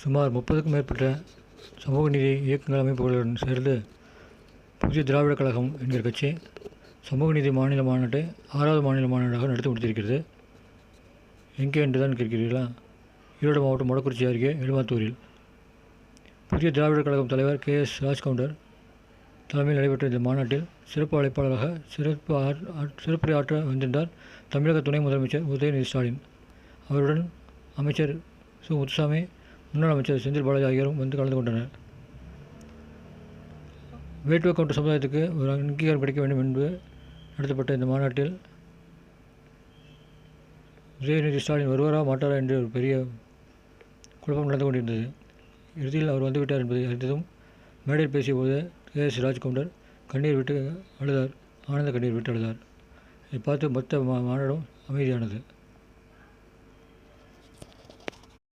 சுமார் முப்பதுக்கும் மேற்பட்ட சமூக நீதி இயக்கங்கள் அமைப்புகளுடன் சேர்ந்து புதிய திராவிடக் கழகம் என்கிற கட்சி சமூக நீதி மாநில மாநாட்டை ஆறாவது மாநில மாநாடாக நடத்தி முடித்திருக்கிறது. எங்கே என்று தான் கேட்கிறீர்களா? ஈரோடு மாவட்டம் மொடக்குறிச்சி அருகே எழுமாத்தூரில் புதிய திராவிடர் கழகம் தலைவர் கே. எஸ். ராஜ்கவுண்டர் தலைமையில் நடைபெற்ற இந்த மாநாட்டில் சிறப்பு அழைப்பாளராக சிறப்பு சிறப்புரை ஆற்ற வந்திருந்தார் தமிழக துணை முதலமைச்சர் உதயநிதி ஸ்டாலின். அவருடன் அமைச்சர் சு. முத்துசாமி முன்னாள் அமைச்சர் செந்தில் பாலாஜி ஆகியோரும் வந்து கலந்து கொண்டனர். வேட்டுவ கவுண்டர் சமுதாயத்துக்கு ஒரு அங்கீகாரம் கிடைக்க வேண்டும் என்று நடத்தப்பட்ட இந்த மாநாட்டில் உதயநிதி ஸ்டாலின் வருவாரா மாட்டாரா என்று ஒரு பெரிய குழப்பம் நடந்து கொண்டிருந்தது. இறுதியில் அவர் வந்துவிட்டார் என்பதை அறிந்ததும் மேடையில் பேசியபோது கே எஸ் ராஜ்கவுண்டர் கண்ணீர் விட்டு அழுதார். ஆனந்த கண்ணீர் விட்டு அழுதார். இதை பார்த்து மொத்த மா மாநாடும் அமைதியானது.